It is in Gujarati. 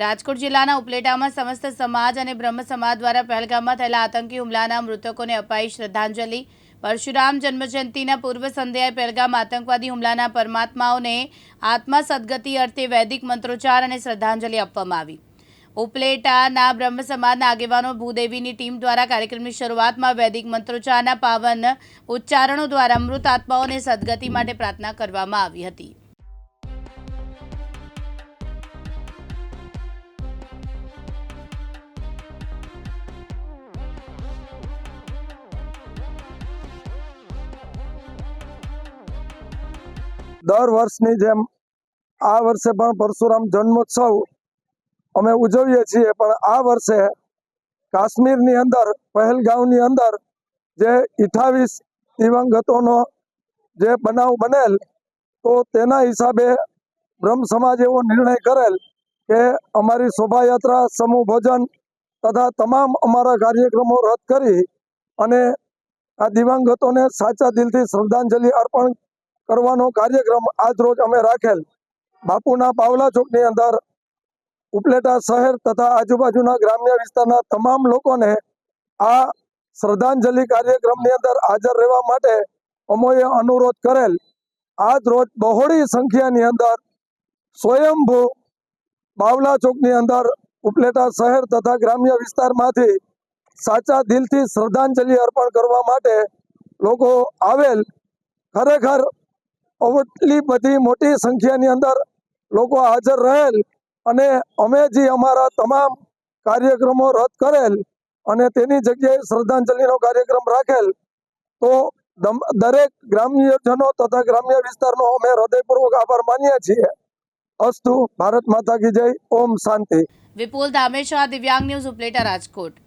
રાજકોટ જિલ્લાના ઉપલેટામાં સમસ્ત સમાજ અને બ્રહ્મ સમાજ દ્વારા પહેલગામમાં થયેલા આતંકી હુમલાના મૃતકોને અપાઈ શ્રદ્ધાંજલિ. પરશુરામ જન્મજયંતિના પૂર્વ સંધ્યાએ પહેલગામ આતંકવાદી હુમલાના પરમાત્માઓને આત્મા સદગતિ અર્થે વૈદિક મંત્રોચ્ચાર અને શ્રદ્ધાંજલિ આપવામાં આવી. ઉપલેટાના બ્રહ્મ સમાજના આગેવાનો ભૂદેવીની ટીમ દ્વારા કાર્યક્રમની શરૂઆતમાં વૈદિક મંત્રોચ્ચારના પાવન ઉચ્ચારણો દ્વારા મૃત આત્માઓને સદગતિ માટે પ્રાર્થના કરવામાં આવી હતી. દર વર્ષની જેમ આ વર્ષે પણ પરશુરામ જન્મોત્સવ અમે ઉજવીએ છીએ. પણ આ વર્ષે કાશ્મીરની અંદર, પહેલગાંવની અંદર જે અઠાવીસ દિવંગતોનો જે બનાવ બનેલ, તો તેના હિસાબે બ્રહ્મ સમાજ એવો નિર્ણય કરેલ કે અમારી શોભાયાત્રા, સમૂહ ભોજન તથા તમામ અમારા કાર્યક્રમો રદ કરી અને આ દિવંગતોને સાચા દિલથી શ્રદ્ધાંજલિ અર્પણ કરવાનો કાર્યક્રમ આજ રોજ અમે રાખેલ. બાપુના પાવલા ચોકની અંદર ઉપલેટા શહેર તથા આજુબાજુના ગ્રામ્ય વિસ્તારના તમામ લોકોને આ શ્રદ્ધાંજલિ કાર્યક્રમની અંદર હાજર રહેવા માટે અમોએ અનુરોધ કરેલ. આજ રોજ બહોળી સંખ્યાની અંદર સ્વયંભૂ બાવલા ચોકની અંદર ઉપલેટા શહેર તથા ગ્રામ્ય વિસ્તારમાંથી સાચા દિલથી શ્રદ્ધાંજલિ અર્પણ કરવા માટે લોકો આવેલ. ખરેખર એટલી બધી મોટી સંખ્યાની અંદર લોકો હાજર રહેલ અને અમે જે અમારા તમામ કાર્યક્રમો રદ કરેલ અને તેની જગ્યાએ શ્રદ્ધાંજલિનો કાર્યક્રમ રાખેલ, તો દરેક ગ્રામ્યજનો તથા ગ્રામ્ય વિસ્તારનો અમે હૃદયપૂર્વક આભાર માનીએ છીએ. અસ્તુ, ભારત માતા કી જય, ઓમ શાંતિ. વિપુલ ધામેશા દિવ્યાંગ ન્યૂઝ ઉપલેટા રાજકોટ.